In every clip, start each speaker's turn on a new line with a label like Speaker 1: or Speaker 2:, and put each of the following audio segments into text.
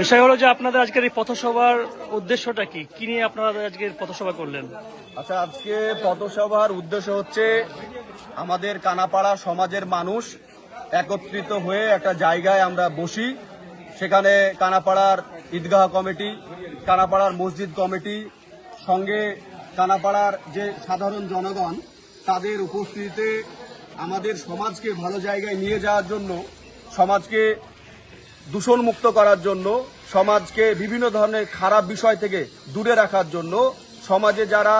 Speaker 1: বিষয় হলো যে আপনাদের আজকের এই পথসভার উদ্দেশ্যটা কি? কি নিয়ে আপনারা আজকের পথসভা করলেন?
Speaker 2: আচ্ছা আজকে পথসভার উদ্দেশ্য হচ্ছে আমাদের কানাপাড়া সমাজের মানুষ একত্রিত হয়ে একটা জায়গায় আমরা বসি। সেখানে কানাপাড়ার ঈদগাহ কমিটি, কানাপাড়ার মসজিদ কমিটি, সঙ্গে কানাপাড়ার যে সাধারণ জনগণ, তাদের উপস্থিতিতে আমাদের সমাজকে ভালো জায়গায় নিয়ে যাওয়ার জন্য সমাজকে দূষণমুক্ত করার জন্য, সমাজকে বিভিন্ন ধরনের খারাপ বিষয় থেকে দূরে রাখার জন্য, সমাজে যারা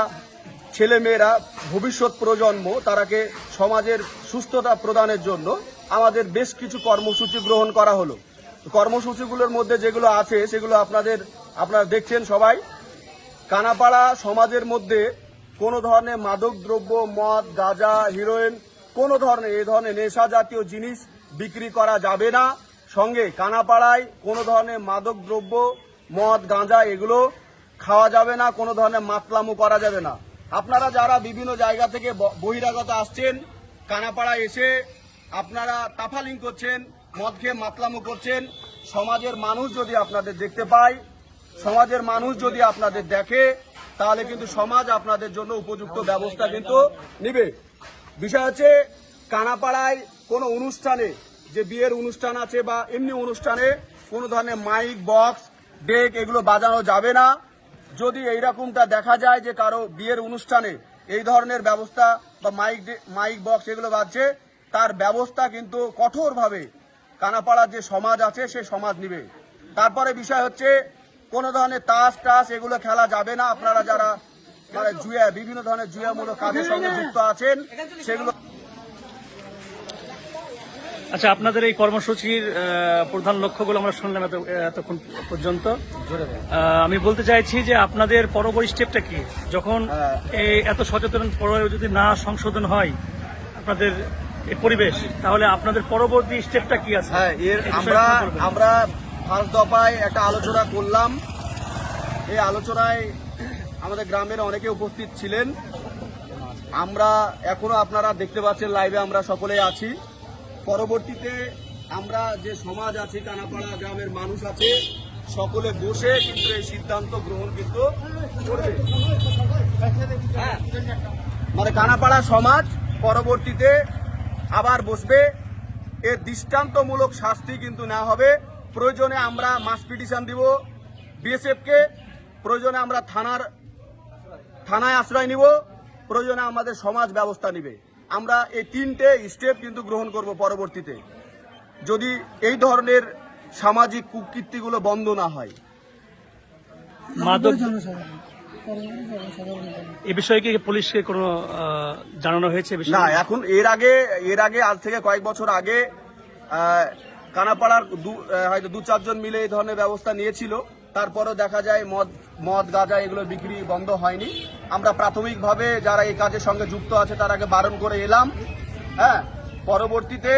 Speaker 2: ছেলেমেয়েরা ভবিষ্যৎ প্রজন্ম, তারাকে সমাজের সুস্থতা প্রদানের জন্য আমাদের বেশ কিছু কর্মসূচি গ্রহণ করা হলো। কর্মসূচিগুলোর মধ্যে যেগুলো আছে, সেগুলো আপনাদের, আপনারা দেখছেন সবাই। কানাপাড়া সমাজের মধ্যে কোনো ধরনের মাদক দ্রব্য মদ, গাঁজা, হিরোইন, কোনো ধরনের, এ ধরনের নেশা জাতীয় জিনিস বিক্রি করা যাবে না। সঙ্গে কানাপাড়ায় কোনো ধরনের মাদক দ্রব্য, মদ, গাঁজা এগুলো খাওয়া যাবে না, কোনো ধরনের মাতলামো করা যাবে না। আপনারা যারা বিভিন্ন জায়গা থেকে বহিরাগত আসছেন কানাপাড়ায় এসে আপনারা তাফালিং করছেন, মদ খেয়ে মাতলামো করছেন, সমাজের মানুষ যদি আপনাদের দেখতে পায়, সমাজের মানুষ যদি আপনাদের দেখে, তাহলে কিন্তু সমাজ আপনাদের জন্য উপযুক্ত ব্যবস্থা কিন্তু নিবে। বিষয় হচ্ছে, কানাপাড়ায় কোনো অনুষ্ঠানে যে বিয়ের অনুষ্ঠান আছে বা এমনি অনুষ্ঠানে কোনো ধরনের মাইক বক্স ডেক এগুলো বাজানো যাবে না। যদি এইরকমটা দেখা যায় যে কারও বিয়ের অনুষ্ঠানে এই ধরনের ব্যবস্থা বা মাইক মাইক বক্স এগুলো বাজছে, তার ব্যবস্থা কিন্তু কঠোরভাবে কানাপাড়ার যে সমাজ আছে, সে সমাজ নিবে। তারপরে বিষয় হচ্ছে, কোনো ধরনের তাস টাস এগুলো খেলা যাবে না। আপনারা যারা মানে জুয়া, বিভিন্ন ধরনের জুয়ামূলক কাজের সঙ্গে যুক্ত আছেন, সেগুলো
Speaker 1: আচ্ছা আপনাদের এই কর্মসূচির প্রধান লক্ষ্যগুলো আমরা শুনলাম এত- এতক্ষণ পর্যন্ত। আমি বলতে চাইছি যে আপনাদের পরবর্তী স্টেপটা কি? যখন
Speaker 2: হ্যাঁ।
Speaker 1: এই এত সচেতন পরেও যদি না সংশোধন হয় আপনাদের পরিবেশ তাহলে আপনাদের পরবর্তী স্টেপটা কি আছে?
Speaker 2: হ্যাঁ এর আমরা আমরা ফার্স্ট দফায় একটা আলোচনা করলাম। এই আলোচনায় আমাদের গ্রামের অনেকে উপস্থিত ছিলেন। আমরা এখনও আপনারা দেখতে পাচ্ছেন লাইভে আমরা সকলে আছি। পরবর্তীতে আমরা যে সমাজ আছে, কানাপাড়া গ্রামের মানুষ আছে, সকলে বসে কিন্তু এই সিদ্ধান্ত গ্রহণ কিন্তু হ্যাঁ। মানে কানাপাড়া সমাজ পরবর্তীতে আবার বসবে। এর দৃষ্টান্তমূলক শাস্তি কিন্তু না হবে। প্রয়োজনে আমরা মাস পিটিশন দিব বিএসএফকে, প্রয়োজনে আমরা থানার, থানায় আশ্রয় নিব, প্রয়োজনে আমাদের সমাজ ব্যবস্থা নিবে। আমরা এই তিনটে স্টেপ কিন্তু গ্রহণ করব পরবর্তীতে। যদি এই ধরনের সামাজিক কুকীর্তিগুলো বন্ধ না হয়।
Speaker 1: মাদক এ বিষয়ে কি পুলিশকে কোনো জানানো হয়েছে
Speaker 2: না এখন এর আগে এর আগে আজ থেকে কয়েক বছর আগে কানাপাড়ার দু- হয়তো দু চারজন মিলে এই ধরনের ব্যবস্থা নিয়েছিল। তারপরও দেখা যায় মদ মদ, গাঁজা এগুলো বিক্রি বন্ধ হয়নি। আমরা প্রাথমিকভাবে যারা এই কাজের সঙ্গে যুক্ত আছে তারাকে বারণ করে এলাম। হ্যাঁ পরবর্তীতে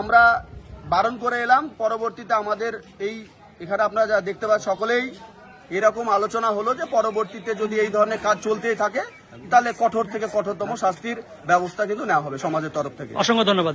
Speaker 2: আমরা বারণ করে এলাম। পরবর্তীতে আমাদের এই, এখানে আপনারা যা দেখতে পাচ্ছেন সকলেই, এরকম আলোচনা হলো যে পরবর্তীতে যদি এই ধরনের কাজ চলতেই থাকে, তাহলে কঠোর থেকে কঠোরতম শাস্তির ব্যবস্থা কিন্তু নেওয়া হবে সমাজের তরফ থেকে।
Speaker 1: অসংখ্য ধন্যবাদ।